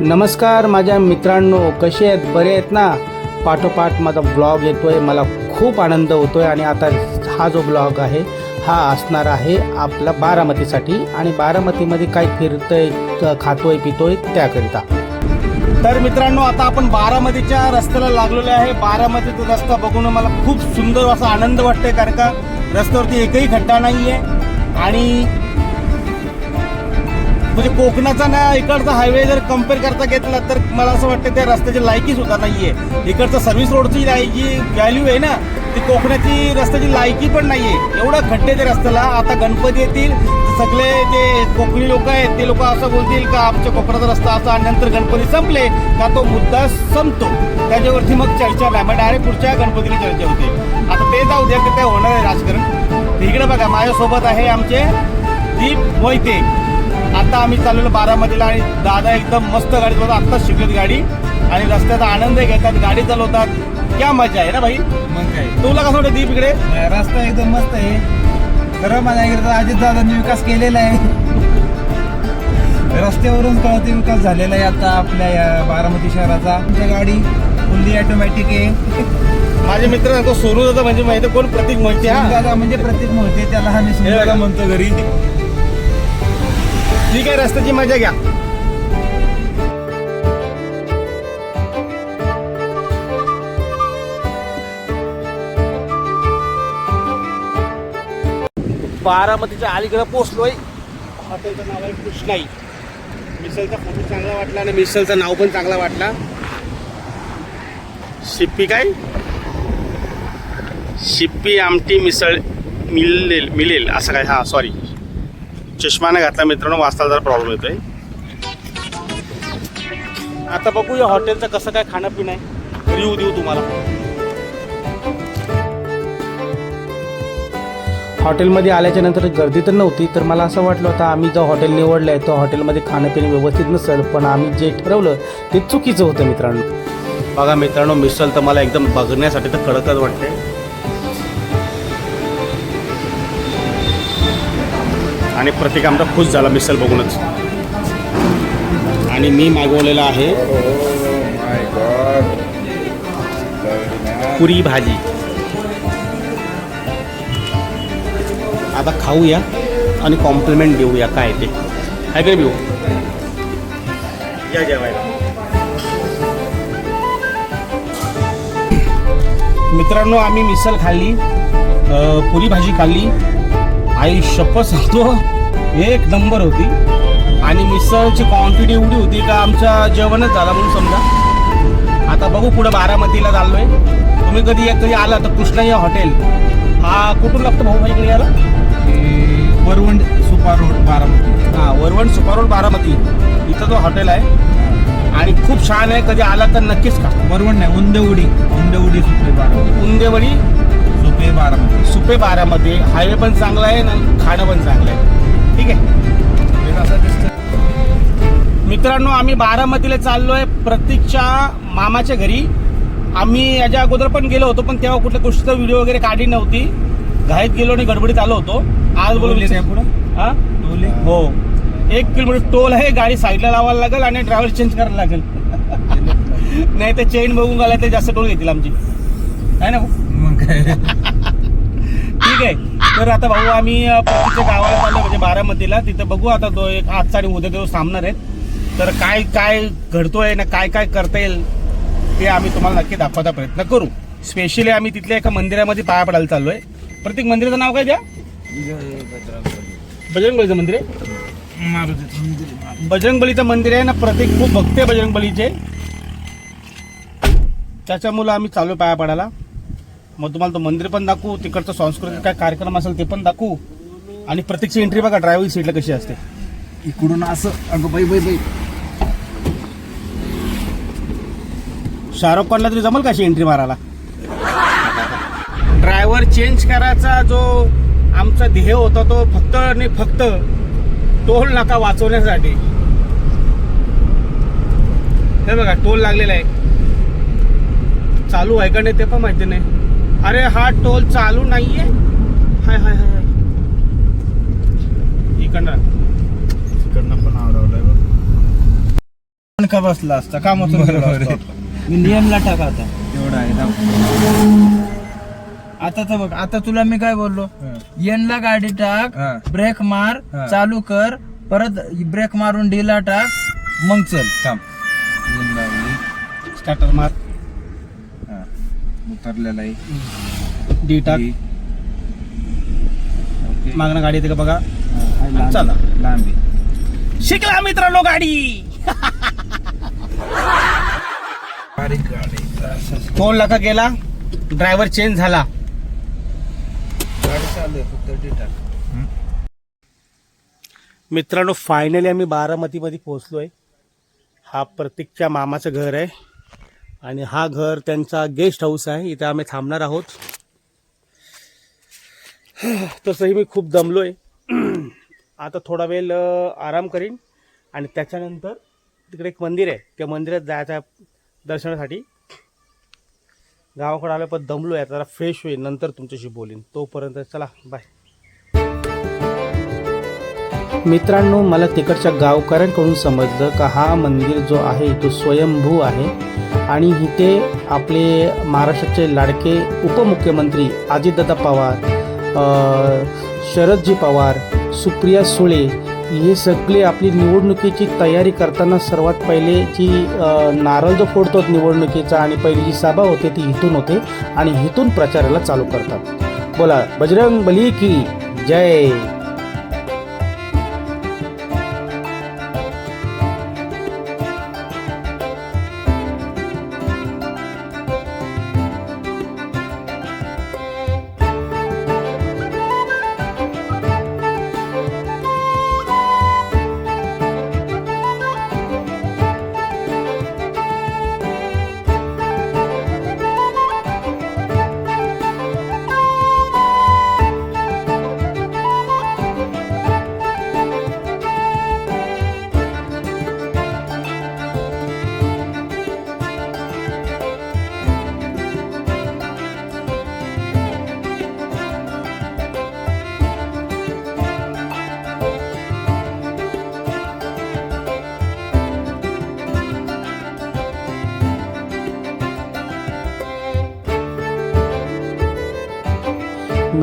नमस्कार माझ्या मित्रांनो कसे आहेत? बरे आहेत ना? पाठोपाठ माझा ब्लॉग येतो आहे मला खूप आनंद होतो आहे आणि आता हा जो ब्लॉग आहे हा असणार आहे आपला बारामतीसाठी आणि बारामतीमध्ये काय फिरतोय क- खातोय पितोय त्याकरिता. तर मित्रांनो आता आपण बारामतीच्या रस्त्याला लागलेलो आहे. बारामतीचा रस्ता बघून मला खूप सुंदर असा आनंद वाटतोय कारण का रस्त्यावरती एकही खड्डा नाही आहे आणि म्हणजे कोकणाचा ना इकडचा हायवे जर कंपेअर करता घेतला तर मला असं वाटतं त्या रस्त्याची लायकी सुद्धा नाहीये. इकडचं सर्व्हिस रोडची जी व्हॅल्यू आहे ना ती कोकणाची रस्त्याची लायकी पण नाहीये. एवढं खड्डे त्या रस्त्याला. आता गणपती येतील सगळे जे कोकणी लोक आहेत ते लोक असं बोलतील का आमच्या कोकणाचा रस्ता असा आणि नंतर गणपती संपले का तो मुद्दा संपतो. त्याच्यावरती मग चर्चा नाही. मग डायरेक्ट पुढच्या गणपतीला चर्चा होते. आता ते जाऊ द्या की काय होणार आहे राजकारण. इकडे बघा माझ्यासोबत आहे आमचे दीप मोहिते. आता आम्ही चाललेलो बारामतीला आणि दादा एकदम मस्त गाडी चालवतात. आत्ताच शिकलेत गाडी. आणि रस्त्याचा आनंद घेतात गाडी चालवतात. क्या मजा आहे ना भाई? मग काय तुला कसं वाटतं दीप इकडे? रस्ता एकदम मस्त आहे. खरं म्हणायला तर अजित दादांनी विकास केलेला आहे. रस्त्यावरून कळते विकास झालेला आहे आता आपल्या या बारामती शहराचा. आमच्या गाडी फुल्ली ऑटोमॅटिक आहे. माझे मित्र सांगतो सोनू दादा म्हणजे माहिती कोण? प्रतीक मोहिते हा. दादा म्हणजे प्रत्येक म्हणते त्याला आम्ही हे सुंदरला बघा. म्हणतो घरी. ठीक आहे रस्त्याची मजा घ्या. बारामतीच्या अलीकडे पोचलोय हॉटेलचं नाव आहे कृष्णाई. मिसलचा फोटो चांगला वाटला आणि मिसलचं नाव पण चांगला वाटला. शिप्पी काय? शिप्पी आमटी मिसळ मिळेल मिळेल असं काय? हां सॉरी चष्माने घातला मित्रांनो वाचताना जरा प्रॉब्लेम येतोय. आता बघू या हॉटेलचं कसं काय खाणं पिणं आहे. रिव्ह्यू देऊ तुम्हाला. हॉटेलमध्ये आल्याच्यानंतर गर्दी तर नव्हती तर मला असं वाटलं होतं आम्ही जो हॉटेल निवडलं आहे तो हॉटेलमध्ये खाणं पिणं व्यवस्थित नसेल पण आम्ही जे ठरवलं ते चुकीचं होतं मित्रांनो. बघा मित्रांनो मिसळ तर मला एकदम बघण्यासाठी तर कडकच वाटते आणि प्रत्येक आमचा खुश झाला मिसल बघूनच. आणि मी मागवलेला आहे पुरी भाजी. आता खाऊया आणि कॉम्प्लिमेंट देऊया काय ते. काय काय देऊ या जेवायला. मित्रांनो आम्ही मिसल खाल्ली पुरी भाजी खाल्ली. आई शपथ सांगतो एक नंबर होती. आणि मिसळची क्वांटिटी एवढी होती का आमचं जेवणच झालं म्हणून समजा. आता बघू पुढे बारामतीला चाललोय. तुम्ही कधी कधी आला तर कृष्णा या हॉटेल हा कुठून लागतो भाऊ भाई इकडे याला वरवंड सुपा रोड बारामती. हा वरवण सुपर रोड बारामती. इथं तो हॉटेल आहे. आणि खूप छान आहे. कधी आला तर नक्कीच खा. वरवंड नाही उंदवडी. उंदवडी सुपे बारामती उंदेवडी सुपे बारामती सुपे बारामध्ये हायवे पण चांगला आहे आणि खाणं पण चांगलं आहे. ठीक आहे? मित्रांनो आम्ही बारामतीला चाललोय प्रतीकच्या मामाच्या घरी. आम्ही याच्या अगोदर पण गेलो होतो पण तेव्हा कुठल्या गोष्टीचा व्हिडिओ वगैरे काढली नव्हती. घाईत गेलो आणि गडबडीत आलो होतो. आज बोलू टोले हा? हो. एक किलोमीटर टोल आहे गाडी साईडला लावायला लागेल आणि ड्रायव्हर चेंज करायला लागेल. नाही तर चेन बघून गेला ते जास्त टोल घेतील आमची. आहे ना? मग काय? आहे तर आता भाऊ आम्ही गावाला चाललो म्हणजे बारामतीला. तिथं बघू आता तो एक आजचा आणि उद्या दिवस थांबणार आहेत तर काय काय घडतोय ना काय काय करता येईल ते आम्ही तुम्हाला नक्की दाखवायचा प्रयत्न करू. स्पेशली आम्ही तिथल्या एका मंदिरामध्ये पाया पडायला चाललोय. प्रत्येक मंदिराचं नाव काय द्या? बजरंगबलीचं मंदिर आहे. मंदिर आहे. बजरंगबलीचं मंदिर आहे ना प्रत्येक खूप भक्त आहे बजरंगबलीचे. त्याच्यामुळं आम्ही चालू पाया पडायला. मग तुम्हाला तो मंदिर पण दाखवू तिकडचं सांस्कृतिक काय कार्यक्रम असेल ते पण दाखवू. आणि प्रत्येकची एंट्री बघा ड्रायव्हिंग सीटला कशी असते. इकडून असं अगं बाई बाई बाई. शाहरुख खानला तरी जमल कशी एंट्री मारायला? ड्रायव्हर चेंज करायचा जो आमचा ध्येय होता तो फक्त आणि फक्त टोल नाका वाचवण्यासाठी. हे बघा टोल लागलेला आहे. चालू आहे का नाही ते पण माहिती नाही. अरे हा टोल चालू नाहीये? हाय हाय हाय हाय. इकडनं. तिकडनं पण आवडवलंय बघ. दणका बसला असता आपण. मी नियमला टाका आता. एवढा आहे. आता तर बघ आता तुला मी काय बोललो? एनला गाडी टाक. ब्रेक मार. चालू कर परत ब्रेक मारून डीला टाक मग चल. थांब. स्टार्टर मार. हा उतरलेला आहे. डी टाक. मागणं गाडी येते का बघा. चला. लांबी शिकला मित्रांनो गाडी. टोल नाका गेला ड्रायव्हर चेंज झाला. आहे मित्रांनो फायनली आम्ही बारामतीमध्ये पोहोचलोय. हा प्रतीकच्या मामाचं घर आहे. आणि हा घर त्यांचा गेस्ट हाऊस आहे. इथे आम्ही थांबणार आहोत. तसंही मी खूप दमलो आहे आता थोडा वेळ आराम करीन. आणि त्याच्यानंतर तिकडे एक मंदिर आहे. त्या मंदिरात जायचं आहे दर्शनासाठी. गावाकडे आलं पण दमलो आहे जरा फ्रेश होईल नंतर तुमच्याशी बोलीन. तोपर्यंत चला बाय मित्रांनो मला तिकडच्या गावकऱ्यांकडून समजलं का हा मंदिर जो आहे तो स्वयंभू आहे. आणि इथे आपले महाराष्ट्राचे लाडके उपमुख्यमंत्री अजितदादा पवार शरदजी पवार सुप्रिया सुळे हे सगळे आपली निवडणुकीची तयारी करताना सर्वात पहिले जी नारळ जो फोडतो निवडणुकीचा आणि पहिली जी सभा होते ती इथून होते आणि इथून प्रचाराला चालू करतात. बोला बजरंग बली की जय!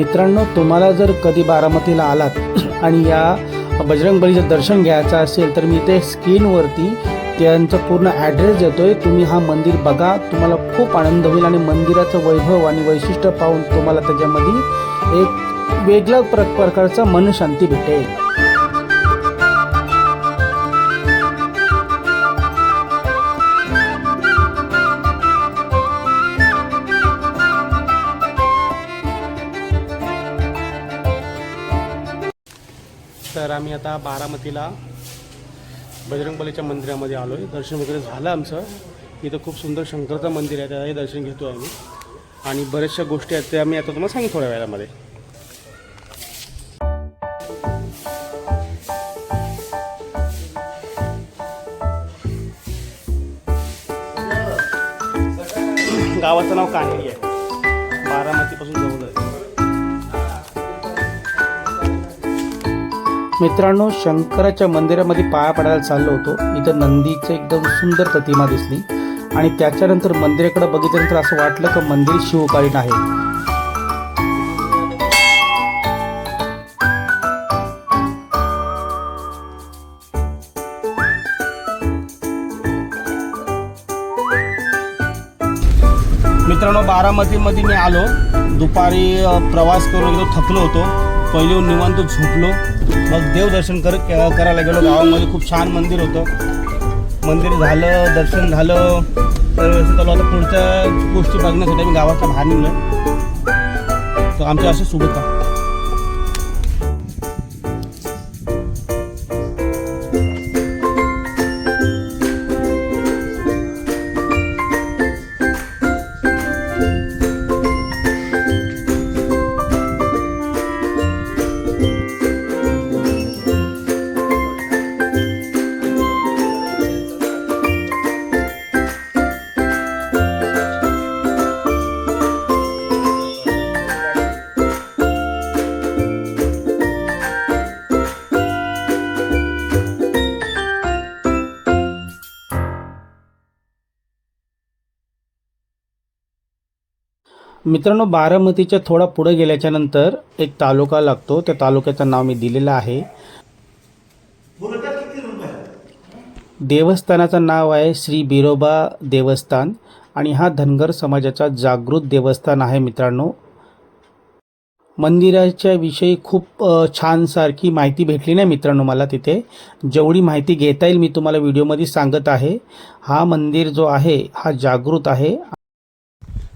मित्रांनो तुम्हाला जर कधी बारामतीला आलात आणि या बजरंग बलीचं दर्शन घ्यायचं असेल तर मी ते स्क्रीनवरती त्यांचा पूर्ण ॲड्रेस देतोय. तुम्ही हा मंदिर बघा. तुम्हाला खूप आनंद होईल आणि मंदिराचं वैभव आणि वैशिष्ट्य पाहून तुम्हाला त्याच्यामध्ये एक वेगळ्या प्र प्रकारचा मनशांती भेटेल. आम्ही आता बारामतीला बजरंगबलीच्या मंदिरामध्ये आलो आहे दर्शन वगैरे झालं आमचं. इथं खूप सुंदर शंकरचं मंदिर आहे त्याचंही दर्शन घेतो आम्ही. आणि बऱ्याचशा गोष्टी आहेत त्या मी आता तुम्हाला सांगेन थोड्या वेळामध्ये. गावाचं नाव कान्हेरी आहे. मित्रांनो शंकराच्या मंदिरामध्ये पाया पडायला चाललो होतो. इथं नंदीचं एकदम सुंदर प्रतिमा दिसली. आणि त्याच्यानंतर मंदिराकडे बघितल्यानंतर असं वाटलं की मंदिर शिवकालीन आहे. मित्रांनो बारामतीमध्ये मी आलो. दुपारी प्रवास करून थकलो होतो. पहिले येऊन निवांत झोपलो. मग देवदर्शन कर करायला गेलो. गावामध्ये खूप छान मंदिर होतं. मंदिर झालं दर्शन झालं. तर व्यवस्थित आलो. आता पुढच्या गोष्टी बघण्यासाठी आम्ही गावाच्या बाहेर निघलो तर आमच्या असे शुभेच्छा मित्रांनो बारामतीच्या थोडा पुढे गेल्याच्यानंतर एक तालुका लागतो. त्या तालुक्याचं नाव मी दिलेलं आहे. देवस्थानाचं नाव आहे श्री बिरोबा देवस्थान आणि हा धनगर समाजाचा जागृत देवस्थान आहे मित्रांनो. मंदिराच्या विषयी खूप छानसारखी माहिती भेटली नाही मित्रांनो मला तिथे. जेवढी माहिती घेता येईल मी तुम्हाला व्हिडिओमध्ये सांगत आहे. हा मंदिर जो आहे हा जागृत आहे.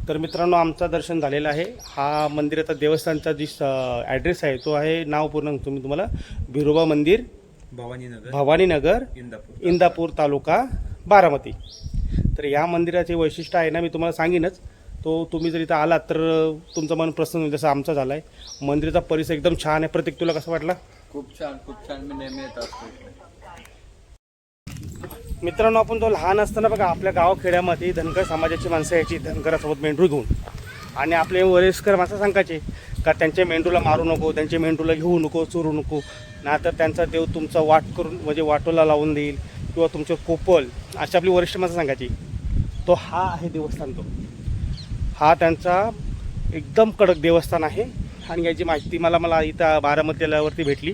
तर मित्रांनो आमचं दर्शन झालेलं आहे. हा मंदिराचा देवस्थानचा जी ॲड्रेस आहे तो आहे नाव पूर्ण मी तुम्हाला. बिरोबा मंदिर भवानीनगर भवानीनगर इंदापूर इंदापूर तालुका बारामती. तर या मंदिराचे वैशिष्ट्य आहे ना मी तुम्हाला सांगेनच. तो तुम्ही जर इथं आलात तर तुमचं मन प्रसन्न होईल जसं आमचा झाला आहे मंदिराचा परिसर एकदम छान आहे. प्रत्येक तुला कसं वाटला? खूप छान खूप छान. मी नेहमी येत असतो. मित्रांनो आपण तो लहान असताना बघा आपल्या गावखेड्यामध्ये धनगर समाजाची माणसं यायची धनगरासोबत मेंढरू घेऊन. आणि आपले वयस्कर माणसं सांगायचे का त्यांच्या मेंढूला मारू नको त्यांच्या मेंढूला घेऊ नको चोरू नको. नाहीतर त्यांचा देव तुमचा वाट करून म्हणजे वाटोला लावून देईल किंवा तुमचं कोपल अशी आपली वरिष्ठ माणसं सांगायची. तो हा आहे देवस्थान तो. हा त्यांचा एकदम कडक देवस्थान आहे. आणि याची माहिती मला मला इथं बारामती भेटली.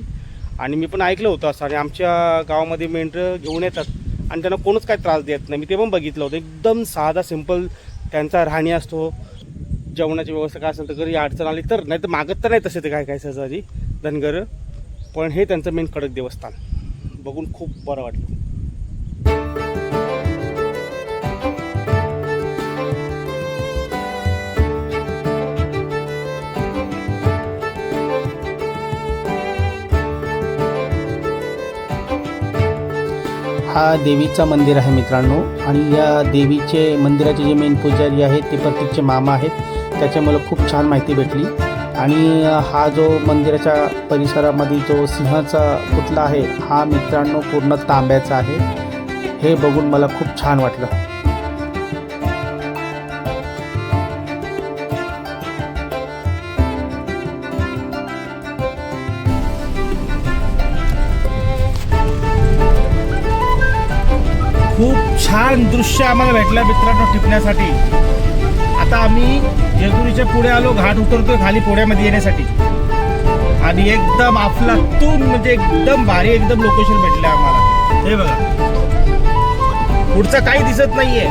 आणि मी पण ऐकलं होतं असं. आणि आमच्या गावामध्ये मेंढरं घेऊन येतात. आणि त्यांना कोणच काय त्रास देत नाही. मी ते पण बघितलं होतं. एकदम साधा सिंपल त्यांचा राहणी असतो. जेवणाची व्यवस्था काय असेल तर घरी अडचण आली तर नाही तर मागत तर नाही तसे ते काय काय सहजारी धनगर. पण हे त्यांचं मेन कडक देवस्थान. बघून खूप बरं वाटलं. हा देवीचा मंदिर आहे मित्रांनो. आणि या देवीचे मंदिराचे जे मेन पुजारी आहेत ते प्रत्येकचे मामा आहेत. त्याच्यामुळे खूप छान माहिती भेटली. आणि हा जो मंदिराच्या परिसरामध्ये जो सिंहाचा पुतला आहे हा मित्रांनो पूर्ण तांब्याचा आहे. हे बघून मला खूप छान वाटलं. छान दृश्य आम्हाला भेटलं मित्रांनो टिपण्यासाठी. आता आम्ही जेजुरीच्या पुढे आलो घाट उतरतोय खाली पुण्यामध्ये येण्यासाठी. आणि एकदम आपला तून म्हणजे एकदम भारी एकदम लोकेशन भेटलं आम्हाला. हे बघा. पुढचं काही दिसत नाहीये.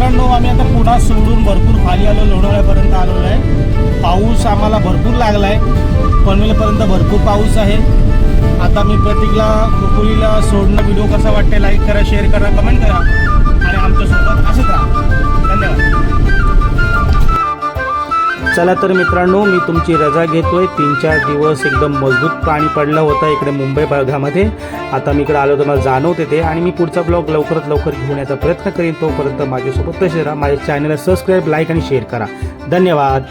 मित्रांनो आम्ही आता पुन्हा सोडून भरपूर खाली आलो लोणावळ्यापर्यंत आलेलो आहे. पाऊस आम्हाला भरपूर लागला आहे पनवेलपर्यंत भरपूर पाऊस आहे. आता मी प्रतीकला कुकुलीला सोडणं व्हिडिओ कसा वाटते लाईक करा शेअर करा कमेंट करा. आणि चला तर मित्रांनो मी तुमची रजा घेतोय. तीन चार दिवस एकदम मजबूत पाणी पडलं होतं इकडे मुंबई भागामध्ये. आता मी इकडे आलो तर मला जाणवते ते. आणि मी पुढचा ब्लॉग लवकरात लवकर घेऊन प्रयत्न करेन. तोपर्यंत माझ्यासोबत तसे राहा. माझ्या चॅनलला सबस्क्राईब लाईक आणि शेअर करा. धन्यवाद.